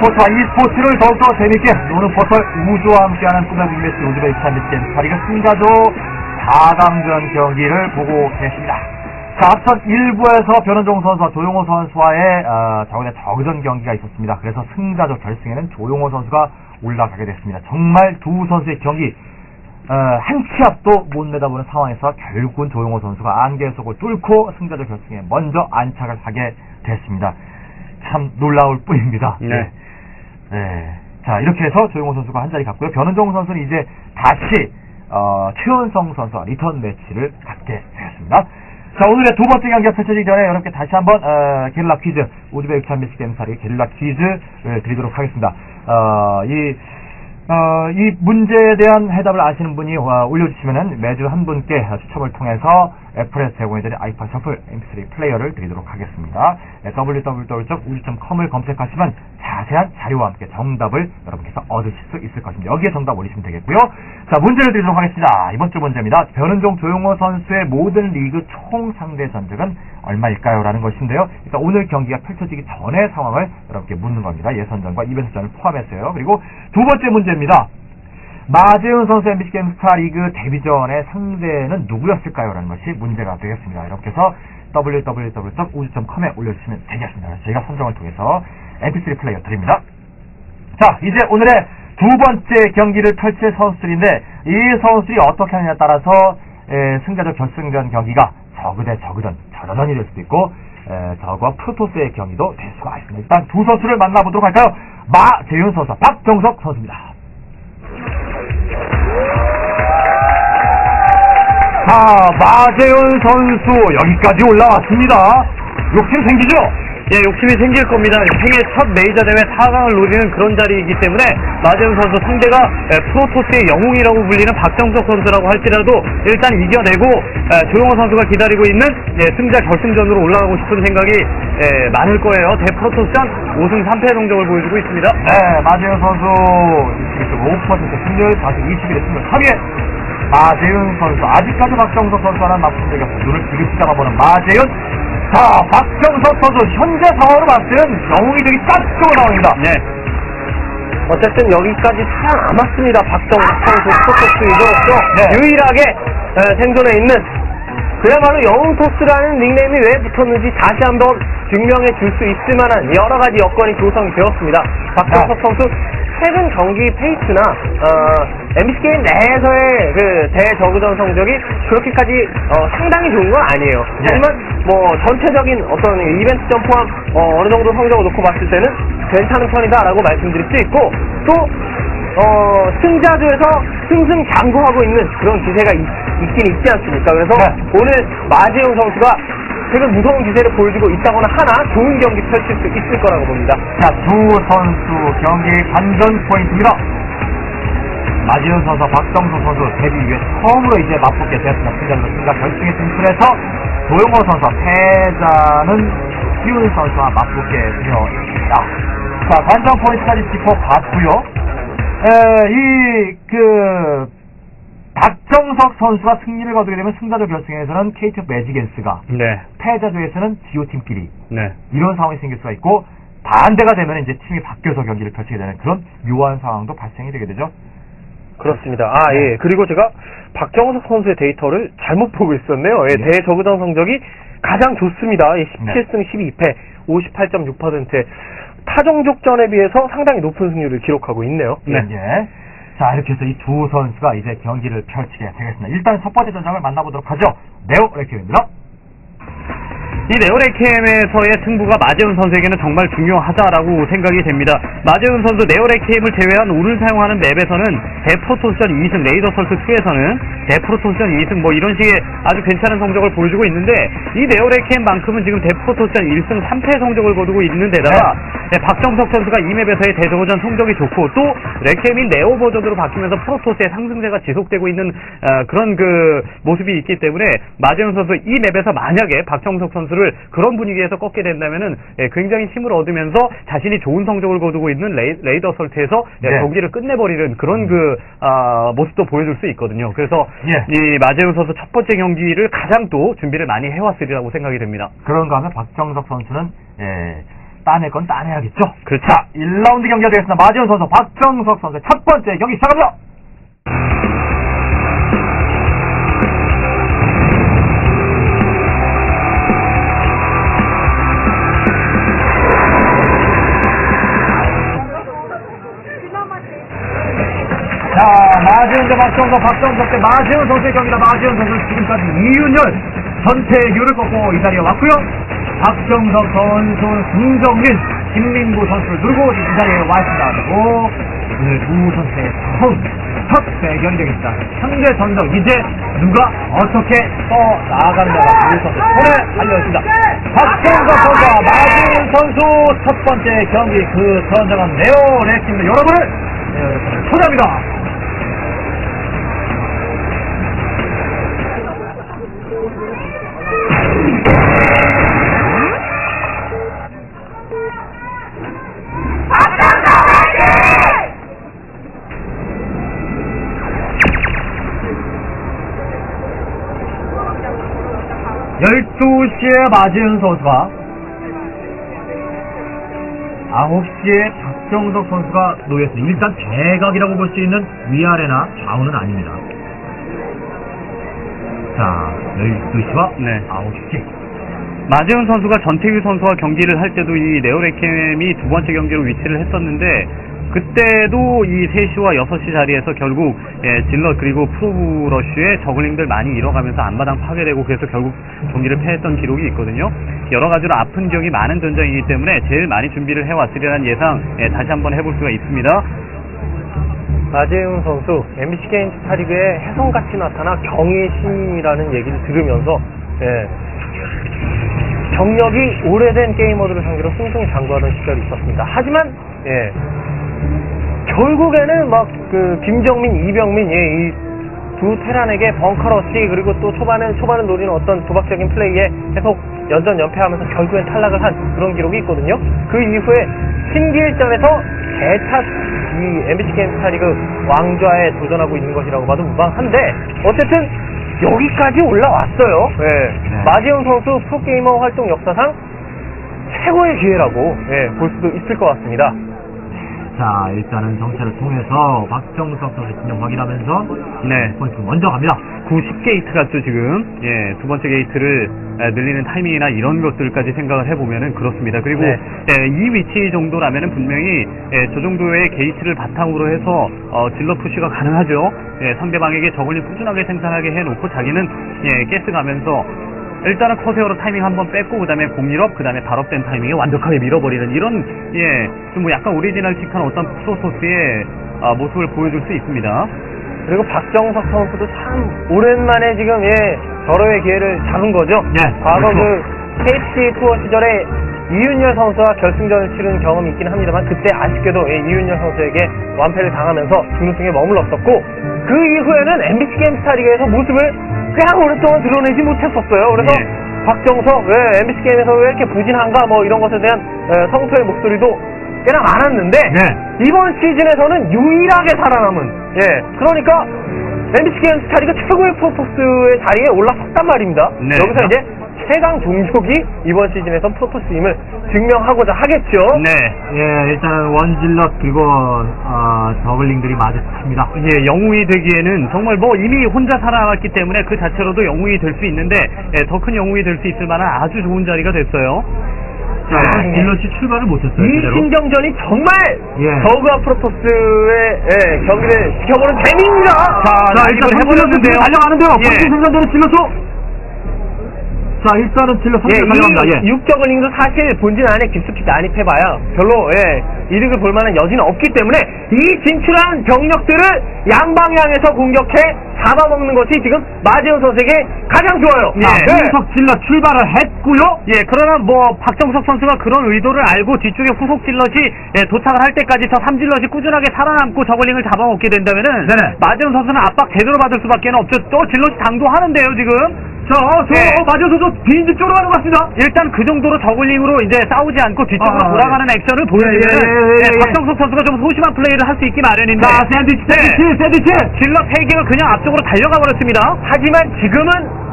e스포츠와 e스포츠를 더욱더 재밌게 노는 포털 우주와 함께하는 꿈의 빅매치 우즈베이크 한미스게임 스타리그 승자조 4강전 경기를 보고 계십니다. 자, 앞선 1부에서 변은종 선수와 조용호 선수와의 어, 저번에 저그전 경기가 있었습니다. 그래서 승자조 결승에는 조용호 선수가 올라가게 됐습니다. 정말 두 선수의 경기 어, 한치 앞도 못 내다보는 상황에서 결국은 조용호 선수가 안개 속을 뚫고 승자조 결승에 먼저 안착을 하게 됐습니다. 참 놀라울 뿐입니다. 네. 네. 자, 이렇게 해서 조용호 선수가 한 자리 갔고요. 변은종 선수는 이제 다시, 어, 최원성 선수와 리턴 매치를 갖게 되었습니다. 자, 오늘의 두 번째 경기가 펼쳐지기 전에 여러분께 다시 한번, 어, 게릴라 퀴즈, 우즈베이크 참미스 게임사리 게릴라 퀴즈를 드리도록 하겠습니다. 어, 이, 어, 이 문제에 대한 해답을 아시는 분이 어, 올려주시면은 매주 한 분께 추첨을 통해서 애플에서 제공해드린 아이팟 셔플 MP3 플레이어를 드리도록 하겠습니다. 네, www.우주.com을 검색하시면 자세한 자료와 함께 정답을 여러분께서 얻으실 수 있을 것입니다. 여기에 정답 올리시면 되겠고요. 자, 문제를 드리도록 하겠습니다. 이번 주 문제입니다. 변은종 조용호 선수의 모든 리그 총 상대 전적은 얼마일까요? 라는 것인데요. 일단 오늘 경기가 펼쳐지기 전의 상황을 여러분께 묻는 겁니다. 예선전과 이벤트전을 포함해서요. 그리고 두 번째 문제입니다. 마재훈 선수 MBC 게임 스타리그 데뷔전의 상대는 누구였을까요? 라는 것이 문제가 되겠습니다. 이렇게 해서 www.우주.com에 올려주시면 되겠습니다. 저희가 선정을 통해서 mp3 플레이어 드립니다. 자, 이제 오늘의 두 번째 경기를 펼칠 선수들인데 이 선수들이 어떻게 하느냐에 따라서 에, 승자적 결승전 경기가 저그 대 저그전, 저저전이 될 수도 있고 에, 저그와 프로토스의 경기도 될 수가 있습니다. 일단 두 선수를 만나보도록 할까요? 마재윤 선수, 박정석 선수입니다. 자, 마재윤 선수 여기까지 올라왔습니다. 욕심 생기죠? 예, 욕심이 생길 겁니다. 생애 첫 메이저 대회 4강을 노리는 그런 자리이기 때문에 마재훈 선수 상대가 예, 프로토스의 영웅이라고 불리는 박정석 선수라고 할지라도 일단 이겨내고 예, 조용호 선수가 기다리고 있는 예, 승자 결승전으로 올라가고 싶은 생각이 예, 많을 거예요. 대프로토스전 5승 3패 성적을 보여주고 있습니다. 네, 마재윤 선수 22.5% 승률, 다수 21의 승률 3위에 마재윤 선수 아직까지 박정석 선수와는 맞붙은 적이 없어 눈을 지그시 잡아보는 마재윤 자, 박정석 선수 현재 상황으로 봤을 때는 영웅이 되기 딱 좋은 상황입니다. 네. 어쨌든 여기까지 살아남았습니다. 박정석 선수 프로토스 유저로서 네. 유일하게 에, 생존해 있는 그야말로 영웅 토스라는 닉네임이 왜 붙었는지 다시 한번 증명해 줄 수 있을 만한 여러 가지 여건이 조성이 되었습니다. 박정석 네. 선수 최근 경기 페이스나 어, MBC 게임 내에서의 그 대저그전 성적이 그렇게까지 어, 상당히 좋은 건 아니에요. 네. 하지만 뭐 전체적인 어떤 이벤트전 포함 어, 느 정도 성적을 놓고 봤을 때는 괜찮은 편이다라고 말씀드릴 수 있고 또 어, 승자조에서 승승장구하고 있는 그런 기세가 있, 긴 있지 않습니까? 그래서 네. 오늘 마재용 선수가 되게 무서운 기세를 보여주고 있다거나 하나 좋은 경기 펼칠 수 있을 거라고 봅니다. 자, 두 선수 경기 관전 포인트입니다. 마지훈 선수, 박정석 선수 데뷔 이후에 처음으로 이제 맞붙게 되었습니다. 승자 결승에 진출해서 조용호 선수와 패자는 키운 선수와 맞붙게 되었습니다. 자, 관전 포인트까지 짚어봤고요. 에, 이, 그, 박정석 선수가 승리를 거두게 되면 승자조 결승에서는 KT 매직앤스가 네. 패자조에서는 지오팀끼리 네. 이런 상황이 생길 수가 있고 반대가 되면 이제 팀이 바뀌어서 경기를 펼치게 되는 그런 묘한 상황도 발생이 되게 되죠. 그렇습니다. 아, 예. 그리고 제가 박정석 선수의 데이터를 잘못 보고 있었네요. 예, 네. 대저그전 성적이 가장 좋습니다. 예, 네. 17승 12패, 58.6%. 타종족전에 비해서 상당히 높은 승률을 기록하고 있네요. 네. 예. 자 이렇게 해서 이 두 선수가 이제 경기를 펼치게 되겠습니다. 일단 첫 번째 전장을 만나보도록 하죠. 네오 레키입니다. 이 네오레이캠에서의 승부가 마재훈 선수에게는 정말 중요하다라고 생각이 됩니다. 마재훈 선수 네오레이캠을 제외한 오늘 사용하는 맵에서는 대프로토스전 2승, 레이더 설트 2에서는 대프로토스전 2승 뭐 이런 식의 아주 괜찮은 성적을 보여주고 있는데 이 네오레이캠만큼은 지금 대프로토스전 1승 3패 성적을 거두고 있는 데다가 네, 박정석 선수가 이 맵에서의 대저우전 성적이 좋고 또 레캠이 네오 버전으로 바뀌면서 프로토스의 상승세가 지속되고 있는 어, 그런 그 모습이 있기 때문에 마재훈 선수 이 맵에서 만약에 박정석 선수를 그런 분위기에서 꺾게 된다면은 예, 굉장히 힘을 얻으면서 자신이 좋은 성적을 거두고 있는 레이, 레이더 설트에서 예, 네. 경기를 끝내버리는 그런 그 아, 모습도 보여줄 수 있거든요. 그래서 예. 이 마재훈 선수 첫 번째 경기를 가장 또 준비를 많이 해왔으리라고 생각이 됩니다. 그런가 하면 박정석 선수는 예, 따낼 건 따내야겠죠. 그렇죠. 자, 1라운드 경기가 되겠습니다. 마지원 선수, 박정석 선수의 첫 번째 경기 시작합니다. 마지원 대 박정석, 박정석 대 마지원 선수의 경기다. 마지원 선수 지금까지 이윤열, 전태규를 꺾고 이 자리에 왔고요. 박정석 선수, 김정민, 김민구 선수를 누르고 이 자리에 왔습니다. 그리고 오늘 두 선수의 처음 첫 대결이 되겠습니다. 상대 전적 이제 누가 어떻게 떠 나아가느냐가 두 선수 오늘 달려있습니다. 박정석 선수와 마지원 선수 첫 번째 경기 그 전적은 네오 레스입니다. 여러분을 네, 초대합니다. 열두 시에 마지은 선수가 9시에 박정석 선수가 놓였습니다. 일단 대각이라고 볼 수 있는 위아래나 좌우는 아닙니다. 자, 12시와 네. 9시. 마재훈 선수가 전태규 선수와 경기를 할 때도 이 네오레캠이 두 번째 경기로 위치를 했었는데 그때도 이 3시와 6시 자리에서 결국 예, 질럿 그리고 프로브러쉬에 저글링들 많이 잃어가면서 앞마당 파괴되고 그래서 결국 경기를 패했던 기록이 있거든요. 여러 가지로 아픈 기억이 많은 전장이기 때문에 제일 많이 준비를 해왔으리라는 예상 예, 다시 한번 해볼 수가 있습니다. 마재훈 선수 MBC 게임 스타리그에 혜성같이 나타나 경의 신이라는 얘기를 들으면서 예, 경력이 오래된 게이머들을 상대로 승승장구하던 시절이 있었습니다. 하지만 예, 결국에는 막 그 김정민, 이병민 예, 이두 테란에게 벙커러시 그리고 또 초반에 초반에 노리는 어떤 도박적인 플레이에 계속 연전 연패하면서 결국엔 탈락을 한 그런 기록이 있거든요. 그 이후에 신기일전에서 개탓 이 MBC 게임 스타리그 왕좌에 도전하고 있는 것이라고 봐도 무방한데 어쨌든 여기까지 올라왔어요. 예. 네. 마지영 선수 프로게이머 활동 역사상 최고의 기회라고 예, 볼 수도 있을 것 같습니다. 자, 일단은 정찰을 통해서 박정석 선수 진영 확인하면서 네. 포인트 먼저 갑니다. 90 게이트 같죠 지금 예, 두 번째 게이트를 에, 늘리는 타이밍이나 이런 것들까지 생각을 해보면은 그렇습니다 그리고 네. 예, 이 위치 정도라면은 분명히 예, 저 정도의 게이트를 바탕으로 해서 어, 질러 푸시가 가능하죠 예, 상대방에게 저글링 꾸준하게 생산하게 해놓고 자기는 예, 가스 가면서 일단은 커세어로 타이밍 한번 뺐고 그다음에 공일업 그다음에 발업된 타이밍에 완벽하게 밀어버리는 이런 예좀 뭐 약간 오리지널틱한 어떤 프로토스의 아, 모습을 보여줄 수 있습니다 그리고 박정석 선수도 참 오랜만에 지금 예 절호의 기회를 잡은 거죠. 네, 과거 그렇죠. 그 KT 투어 시절에 이윤열 선수와 결승전을 치른 경험이 있긴 합니다만 그때 아쉽게도 예, 이윤열 선수에게 완패를 당하면서 준우승에 머물렀었고 그 이후에는 MBC 게임 스타 리그에서 모습을 그냥 오랫동안 드러내지 못했었어요. 그래서 예. 박정석 예, MBC 게임에서 왜 이렇게 부진한가 뭐 이런 것에 대한 예, 성토의 목소리도 꽤나 많았는데 네. 이번 시즌에서는 유일하게 살아남은 예 그러니까 MBC 게임 스타리그 최고의 프로토스의 자리에 올라섰단 말입니다. 네. 여기서 이제 최강 종족이 이번 시즌에서 프로토스임을 증명하고자 하겠죠. 네 예, 일단은 원질럿 그리고 어, 저글링들이 마주칩니다. 예, 영웅이 되기에는 정말 뭐 이미 혼자 살아왔기 때문에 그 자체로도 영웅이 될 수 있는데 예, 더큰 영웅이 될 수 있을 만한 아주 좋은 자리가 됐어요. 자, 아, 질럿이 출발을 못했어요. 이 제대로. 신경전이 정말 예. 저그와 프로토스의 예, 경기를 지켜보는 재미입니다. 자, 자, 일단 해보려는데요. 달려가는데요. 예. 방금 생산되는 질럿도. 자, 일단은 질럿 예, 3개 달려갑니다. 이 예. 육저글링도 사실 본진 안에 깊숙이 난입해봐야 별로 예, 이득을 볼 만한 여지는 없기 때문에 이 진출한 병력들을 양방향에서 공격해 잡아먹는 것이 지금 마지훈 선수에게 가장 좋아요. 예. 자, 후속 질럿 출발을 했고요. 예, 그러나 뭐 박정석 선수가 그런 의도를 알고 뒤쪽에 후속 질럿이 예, 도착을 할 때까지 저 삼질럿이 꾸준하게 살아남고 저글링을 잡아먹게 된다면은 네네. 마재훈 선수는 압박 제대로 받을 수밖에 없죠. 또 질럿이 당도하는데요 지금. 자, 어, 저, 예. 어, 맞아서 빈집 쪽으로 가는 것 같습니다. 일단 그 정도로 저글링으로 이제 싸우지 않고 뒤쪽으로 아, 돌아가는 액션을 보여주면 예, 예, 예, 예, 예. 박정석 선수가 좀 소심한 플레이를 할 수 있기 마련인데 자, 샌드위치, 샌드위치, 네. 샌드위치. 질럿 3개가 그냥 앞쪽으로 달려가 버렸습니다. 하지만 지금은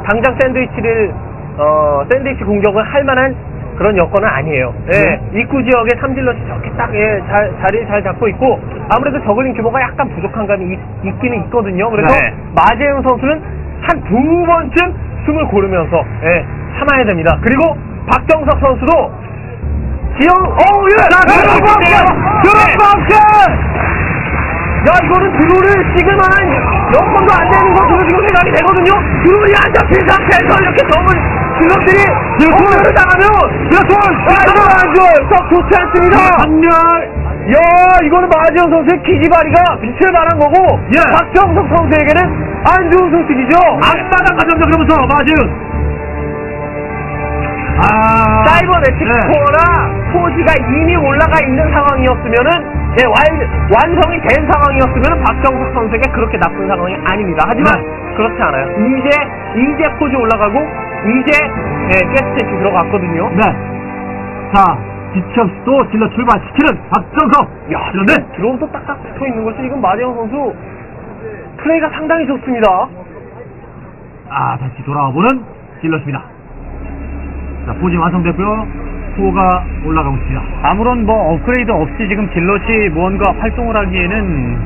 당장 샌드위치를 어, 샌드위치 공격을 할 만한 그런 여건은 아니에요. 예, 입구 지역에 삼질럿이 저렇게 딱 예, 자, 자리를 잘 잡고 있고 아무래도 저글링 규모가 약간 부족한 감이 있, 기는 있거든요. 그래서 네. 마재영 선수는 한 두 번쯤 숨을 고르면서 예, 참아야 됩니다. 그리고 박정석 선수도 지영 어우 예! 방ഷൻ! 드론 방션! 야 이거는 드론을 찍을 만한 여건도 안 되는 것으로 지금 생각이 되거든요. 드론이 안 잡힌 상태에서 이렇게 너무 드론들이 공격을 당하면 아 이거 안 좋아요. 썩 좋지 않습니다. 한열 야 이거는 마지현 선수의 기지발이가 빛을 발한 거고 예. 박정석 선수에게는 안 좋은 소식이죠. 앞바닥 가정자 그러면서 마지은 아 사이버 네. 스코어나 포지가 이미 올라가 있는 상황이었으면은 예, 완, 완성이 된 상황이었으면 박정석 선수에게 그렇게 나쁜 상황이 아닙니다. 하지만 네. 그렇지 않아요. 이제 이제 포지 올라가고 이제 예, 가스테이크 들어갔거든요. 네. 자, 지쳤도 질러 출발 시키는 박정석. 야, 그런데 지금 드론도 딱딱 붙어 있는 것이 지금 마재영 선수 플레이가 상당히 좋습니다. 아, 다시 돌아와 보는 질럿입니다. 자, 포지 완성됐고요. 포가 올라가고 있습니다. 아무런 뭐 업그레이드 없이 지금 질럿이 무언가 활동을 하기에는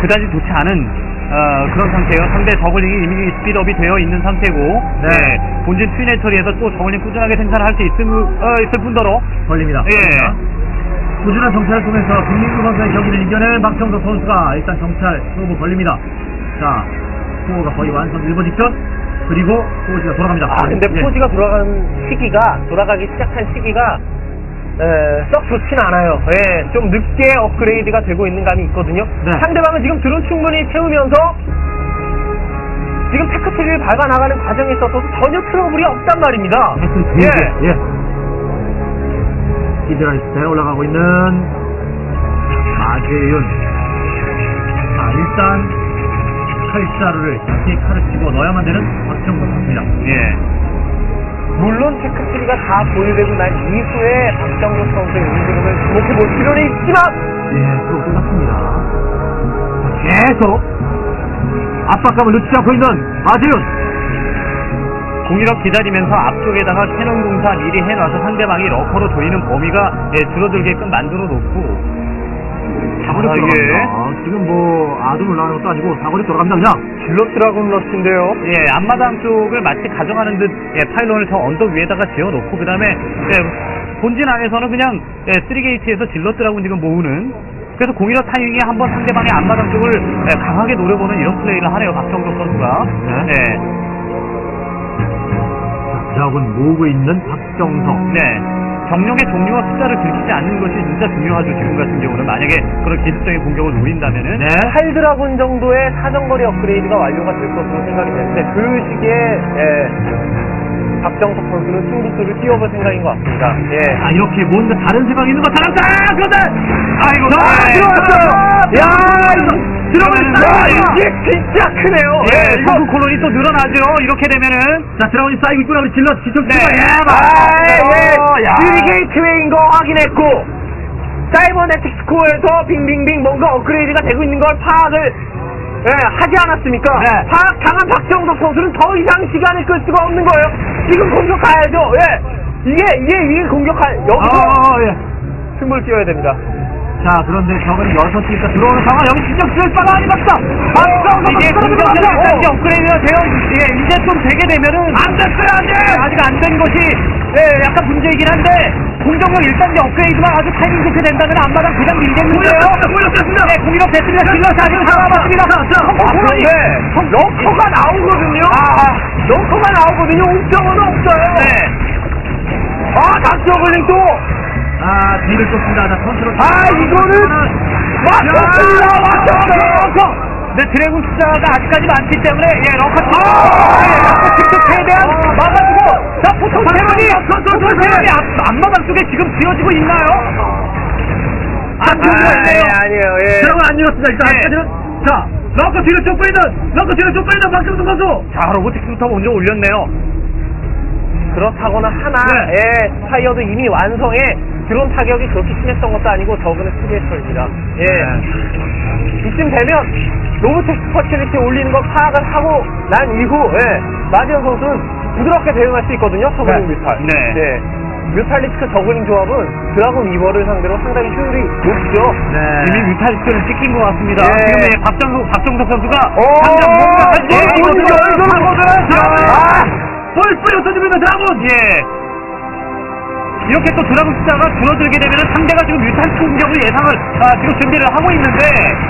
그다지 좋지 않은 어, 그런 상태예요. 상대 저글링이 이미 스피드업이 되어 있는 상태고 네, 본진 트위네터리에서 또 저글링 꾸준하게 생산을 할수 있을, 어, 있을 뿐더러 걸립니다. 예. 꾸준한 정찰을 통해서 김민구 선수의 경기를 이겨낸 박정석 선수가 일단 정찰 수업을 걸립니다. 자, 포가 거의 완성 일보 직전. 그리고 포지가 돌아갑니다. 아, 근데 예. 포지가 돌아가는 시기가, 돌아가기 시작한 시기가, 에, 썩 좋진 않아요. 예, 좀 늦게 업그레이드가 되고 있는 감이 있거든요. 네. 상대방은 지금 드론 충분히 채우면서, 지금 테크트리를 밟아 나가는 과정에 있어서 전혀 트러블이 없단 말입니다. 예. 예. 히드라 이스에 올라가고 있는 마재윤. 자, 일단 칼자루를 이렇게 칼을 집어 넣어야만 되는 박정석 선수입니다. 예. 물론 테크트리가 다 보유되고 난 이후에 박정국 선수의 움직임을 주목해 볼 필요는 있지만, 예, 그리고 끝났습니다. 계속 압박감을 늦추지 않고 있는 마재윤. 공일업 기다리면서 앞쪽에다가 캐논 공사 미리 해놔서 상대방이 러커로 조이는 범위가 예, 줄어들게끔 만들어 놓고 사거리 아, 돌아갑니다. 지금 뭐 아둔 올라가는 것도 아니고 사거리 돌아갑니다. 그냥. 질럿 드라곤 러시인데요. 예, 앞마당 쪽을 마치 가져가는 듯 예, 파일론을 저 언덕 위에다가 지어놓고 그 다음에 예, 본진 안에서는 그냥 예, 3게이트에서 질럿들하고 지금 모으는 그래서 공일업 타이밍에 한번 상대방의 앞마당 쪽을 예, 강하게 노려보는 이런 플레이를 하네요 박정석 선수가 네. 예, 드라군 모으고 있는 박정석. 네. 정령의 종류와 숫자를 들키지 않는 것이 진짜 중요하죠 지금 같은 경우는 만약에 그런 기습적인 공격을 노린다면은 네. 8드라군 정도의 사정거리 업그레이드가 완료가 될 것으로 생각이 되는데 그 시기에 예, 박정석 선수는 승부수를 띄워볼 생각인 것 같습니다. 예. 아, 이렇게 뭔가 다른 생각이 있는 것 같아. 자, 그런데! 아이고 자, 네. 들어왔어요! 야, 들어가면 야, 야, 이게 진짜 크네요. 예, 예, 이거 콜론이 또 늘어나죠 이렇게 되면은 자, 드라군이 쌓이고 있구나. 우리 질러 지속 네. 예, 아, 예. 야. 3게이트웨이인 거 확인했고 사이버네틱 스코어에서 빙빙빙 뭔가 업그레이드가 되고 있는 걸 파악을 예, 하지 않았습니까? 네. 파악 당한 박정석 선수는 더 이상 시간을 끌 수가 없는 거예요. 지금 공격 가야죠. 예. 이게 이게 이게 공격할 여기서 어, 예. 승부를 띄워야 됩니다. 자, 그런데 적은 여섯 개가 들어오는 상황. 여기 진정 쓸 바가 아닙니다. 박정석 이게 선수 공격력이 이제 업그레이드가 되어 예, 이제 좀 되게 되면은 안 됐어요, 아직! 아직 안 된 것이 예, 약간 문제이긴 한데 공격력 일단 이제 업그레이드만 아주 타이밍 좋게 된다면 앞마당 그냥 밀겠는데요 공격됐습니다. 네, 공일업 됐습니다 질러스 아직 살아남았습니다 아, 그런데 럭커가 나오거든요. 럭커가 나오거든요. 옥정은 없어요. 네. 아, 닥쳐블링 또. 아, 뒤를 쫓습니다. 자, 컨트롤. 아, 이거는 맞췄습니다. 맞췄어. 네, 드래곤 숫자가 아직까지 많기 때문에 예, 러커 팀 아! 예, 러커 팀도 최대한 막아주고 자, 포토 세븐이 포토 세븐이 앞마당 쪽에 지금 지어지고 있나요? 안 지어지고 있네요 아니에요. 예. 드라군 안 잃었습니다. 일단 네. 아직까지는. 자, 럭커 뒤를 쫓고 있는, 럭커 뒤를 쫓고 있는 박정석 선수. 자, 로보틱스부터 먼저 올렸네요 그렇다거나 하나, 네. 예, 스파이어도 이미 완성해 드론 타격이 그렇게 심했던 것도 아니고 저그는 스리에스입니다 예. 네. 이쯤 되면 로보텍 스 퍼치리티 올리는 걸 파악을 하고 난 이후, 예, 마지원 선수는 부드럽게 대응할 수 있거든요. 서브링 네. 뮤탈. 네. 예. 뮤탈리스크 저글링 조합은 드라곤 위버를 상대로 상당히 효율이 높죠. 네. 이미 뮤탈리스크를 찍힌 것 같습니다. 예. 지금 예, 박정석, 박정석 선수가 오! 당장 뭔가 할 예, 수 있거든요. 이거는 드라곤은 아! 뿔뿔이 없어집니다 드라군 예. 이렇게 또 드라곤 숫자가 줄어들게 되면 상대가 지금 뮤탈리스크 공격을 예상을 아, 지금 준비를 하고 있는데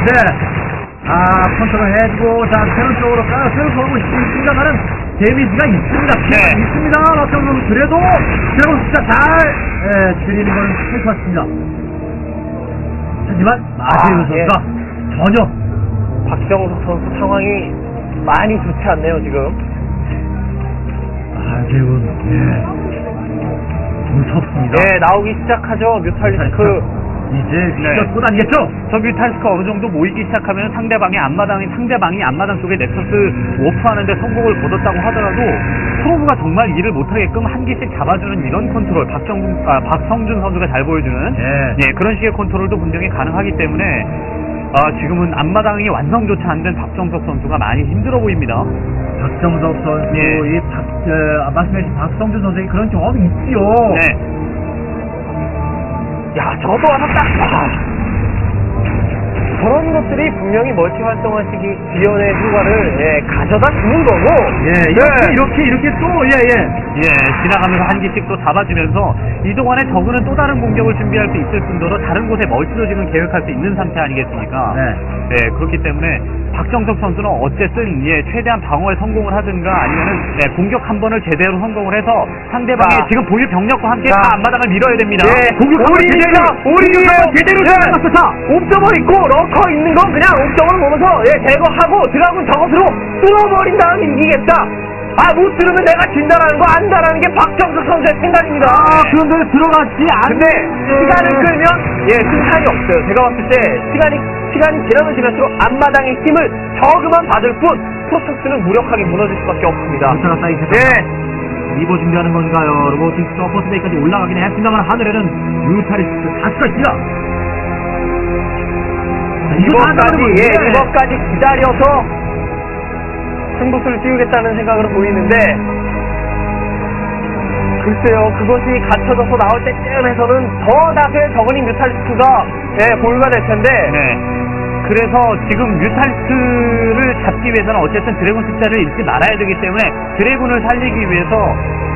네. 아, 컨트롤 해주고, 자, 새로운 쪽으로 가스를 걸고 있습니다만은, 데미지가 있습니다. 피해가 네. 있습니다. 박정선 그래도, 드래곤 숫자 잘, 예, 줄이는 건 할것 같습니다. 하지만, 마지우 아, 예. 선수가 전혀, 박정석 선수 상황이 많이 좋지 않네요, 지금. 마지우, 예, 무섭습니다. 예, 나오기 시작하죠, 뮤탈리스크. 이제, 네. 네. 쏟아내겠죠? 저 뮤탈리스크가 어느 정도 모이기 시작하면 상대방이 앞마당이 상대방이 앞마당 쪽에 넥서스 워프하는데 성공을 거뒀다고 하더라도 프로브가 정말 일을 못하게끔 한 개씩 잡아주는 이런 컨트롤 박정 아, 박성준 선수가 잘 보여주는 예. 예, 그런 식의 컨트롤도 분명히 가능하기 때문에 아, 지금은 앞마당이 완성조차 안 된 박정석 선수가 많이 힘들어 보입니다. 박정석 선수, 예. 이 박, 어, 말씀해주신 박성준 선수의 그런 경험이 있지요. 네. 야, 저도 와서 딱, 아. 저런 것들이 분명히 멀티 활성화 시기 비연의 효과를, 예, 가져다 주는 거고. 예, 이렇게, 네. 이렇게, 이렇게 또, 예, 예. 예, 지나가면서 한 개씩 또 잡아주면서 이동안에 저그는 또 다른 공격을 준비할 수 있을 뿐더러 다른 곳에 멀티도 지금 계획할 수 있는 상태 아니겠습니까? 네. 네, 그렇기 때문에 박정석 선수는 어쨌든 예, 최대한 방어에 성공을 하든가 아니면은 네, 공격 한 번을 제대로 성공을 해서 상대방의 자. 지금 보유 병력과 함께 자. 다 앞마당을 밀어야 됩니다. 예, 공격 한번. 제대로, 오리예요. 제대로 예. 들어갔어, 자. 옵저버 있고 러커 있는 건 그냥 옵저버를 보면서 예, 제거하고 드라군 저것으로 뚫어버린 다음에 이기겠다. 아, 못 들으면 내가 진다라는 거 안다라는 게 박정석 선수의 생각입니다. 아, 그런데 들어가지 않 근데 시간을 끌면 예 승산이 없어요. 제가 봤을 때 시간이 시간이 지나면 지날수록 앞마당의 힘을 저그만 받을 뿐 프로토스는 무력하게 무너질 수밖에 없습니다. 숫자가 쌓이게 예. 리버 준비하는 건가요? 로보틱스 서퍼스데이까지 올라가긴 했습니다만 하늘에는 뮤타리스트 다수가 있습니다. 이번까지 예 건데. 이번까지 기다려서 승부수를 띄우겠다는 생각으로 보이는데 글쎄요 그것이 갖춰져서 나올 때쯤에서는 더 다수의 저그닝 뮤탈리스크가 예 보유가 될 텐데 네. 그래서 지금 뮤탈리스트를 잡기 위해서는 어쨌든 드래곤 숫자를 잃지 말아야 되기 때문에 드래곤을 살리기 위해서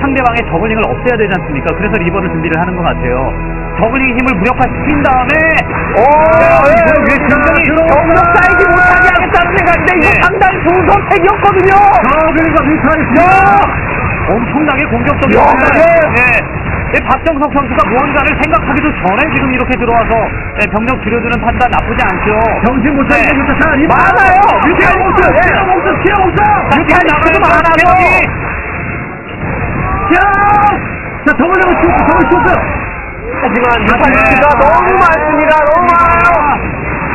상대방의 저글링을 없애야 되지 않습니까? 그래서 리버를 준비를 하는 것 같아요. 저글링 힘을 무력화시킨 다음에 오, 예, 이거 왜 굉장히 경력 쌓이지 못하게 하겠다는 생각인데 이거 네. 상당히 좋은 선택이었거든요. 자, 그러니까 뮤타리스트. 엄청나게 야. 네. 예. 이 박정석 선수가 무언가를 생각하기도 전에 지금 이렇게 들어와서 예, 병력 줄여주는 판단 나쁘지 않죠. 정신 못 차리고 네. 네. 자, 리버. 많아요. 뮤타리스트. 뮤타리스트. 예. 키랑 없어, 키랑 없어. 지금 나가서 많아요. 키랑. 자, 더블 레버 치웠어, 더블 치웠어요. 하지만 뮤탈리스크가 네. 너무 많습니다. 너무 많아요.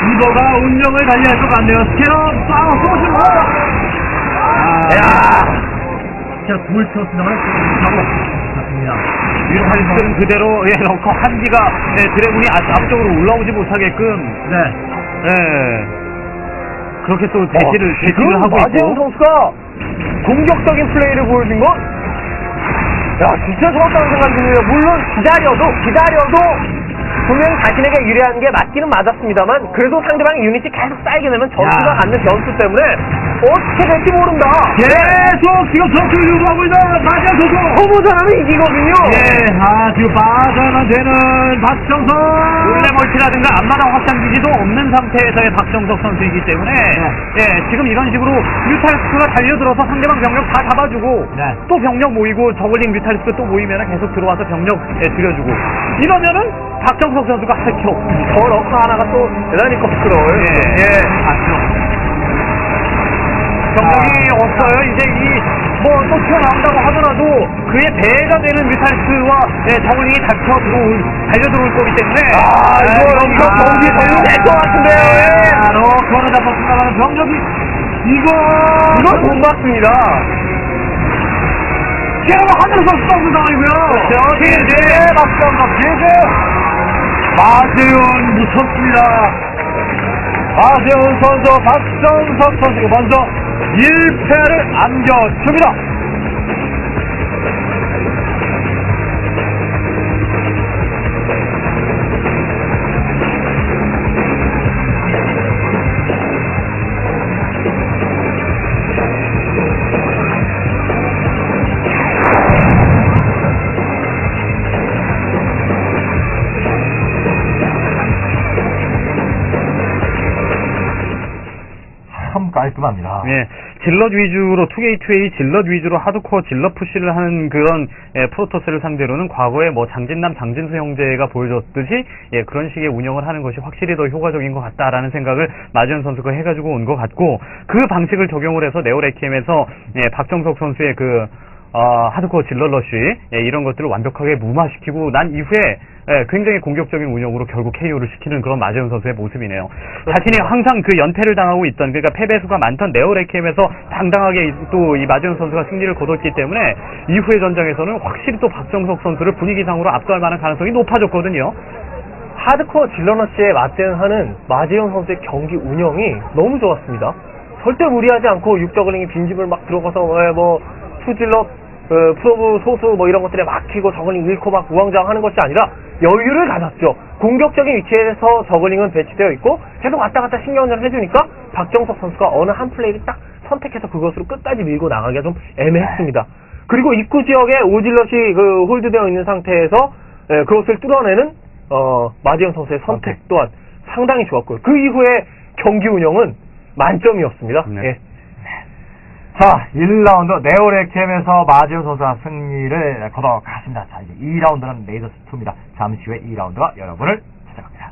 리버가 운명을 달리할 것 같네요. 스캐너 싸워 쏘시고. 아, 야. 자, 불 쳤습니다만 하고 갔습니다. 뮤탈리스트는 그대로 예, 럭커 한기가 예, 드래곤이 앞- 앞쪽으로 올라오지 못하게끔 네. 예, 그렇게 또 대시를 대시를 지금 하고 마재훈 있고 선수가 공격적인 플레이를 보여준 건, 야, 진짜 좋았다는 생각이 듭니다. 물론 기다려도, 기다려도, 분명히 자신에게 유리한 게 맞기는 맞았습니다만, 그래도 상대방의 유닛이 계속 쌓이게 되면 전투가 야. 갖는 변수 때문에, 어떻게 될지 모른다. 계속 지금 전투를 유도하고 있는 마지막 선수. 후보자라면 이기거든요. 예, 아, 지금 빠져만 되는 박정선. 원래 멀티라든가 앞마당 확장 기지도 없는 상태에서의 박정석 선수이기 때문에 예, 지금 이런 식으로 뮤탈리스크가 달려들어서 상대방 병력 다 잡아주고 네. 또 병력 모이고 저글링 뮤탈리스크 또 모이면 계속 들어와서 병력 예, 줄여주고 이러면은 박정석 선수가 할 게 없습니다. 저 러커 하나가 또 대단히 껍스러워요. 예, 맞죠. 병력이 없어요. 이제 이 뭐 또 튀어나온다고 하더라도 그에 배가 되는 뮤탈리스크와 예, 저글링이 닥쳐 들어올 달려 들어올 거기 때문에 아, 이거, 예, 이거 경기 될것 같은데요. 예. 아, 로커를 잡았습니다만 병력이 이거 이건 못 맞습니다. 계속 하늘에서 쏘는 상황이고요. 그렇죠. 제재 박정석 제재 마재훈 무섭습니다. 마재훈 선수 박정석 선수가 먼저 1패를 안겨줍니다. 깔끔합니다. 예, 질럿 위주로 2게이트웨이 질럿 위주로 하드코어 질럿 푸시를 하는 그런 예, 프로토스를 상대로는 과거에 뭐 장진남 장진수 형제가 보여줬듯이 예, 그런 식의 운영을 하는 것이 확실히 더 효과적인 것 같다라는 생각을 마지원 선수가 해가지고 온 것 같고 그 방식을 적용을 해서 네오레키엠에서 예, 박정석 선수의 그 어, 하드코어 질러러쉬 예, 이런 것들을 완벽하게 무마시키고 난 이후에 예, 굉장히 공격적인 운영으로 결국 KO를 시키는 그런 마재훈 선수의 모습이네요. 자신이 항상 그 연패를 당하고 있던 그러니까 패배수가 많던 네오레캠에서 당당하게 또 이 마재훈 선수가 승리를 거뒀기 때문에 이후의 전장에서는 확실히 또 박정석 선수를 분위기상으로 압도할 만한 가능성이 높아졌거든요. 하드코어 질러너치에 맞대응하는 마재현 선수의 경기 운영이 너무 좋았습니다. 절대 무리하지 않고 육저글링이 빈집을 막 들어가서 왜뭐 투질러 어, 프로브 소수 뭐 이런 것들에 막히고 저글링 잃고 막 우왕좌왕하는 것이 아니라 여유를 가졌죠. 공격적인 위치에서 저글링은 배치되어 있고 계속 왔다 갔다 신경전을 해주니까 박정석 선수가 어느 한 플레이를 딱 선택해서 그것으로 끝까지 밀고 나가기가 좀 애매했습니다. 그리고 입구 지역에 오질럿이 그 홀드되어 있는 상태에서 예, 그것을 뚫어내는 어, 마지영 선수의 선택 또한 상당히 좋았고요. 그 이후에 경기 운영은 만점이었습니다. 네. 예. 자, 1라운드 네오레캠에서 마지오 선수가 승리를 거둬갔습니다. 자, 이제 2라운드는 레이더스2입니다. 잠시 후에 2라운드가 여러분을 찾아갑니다.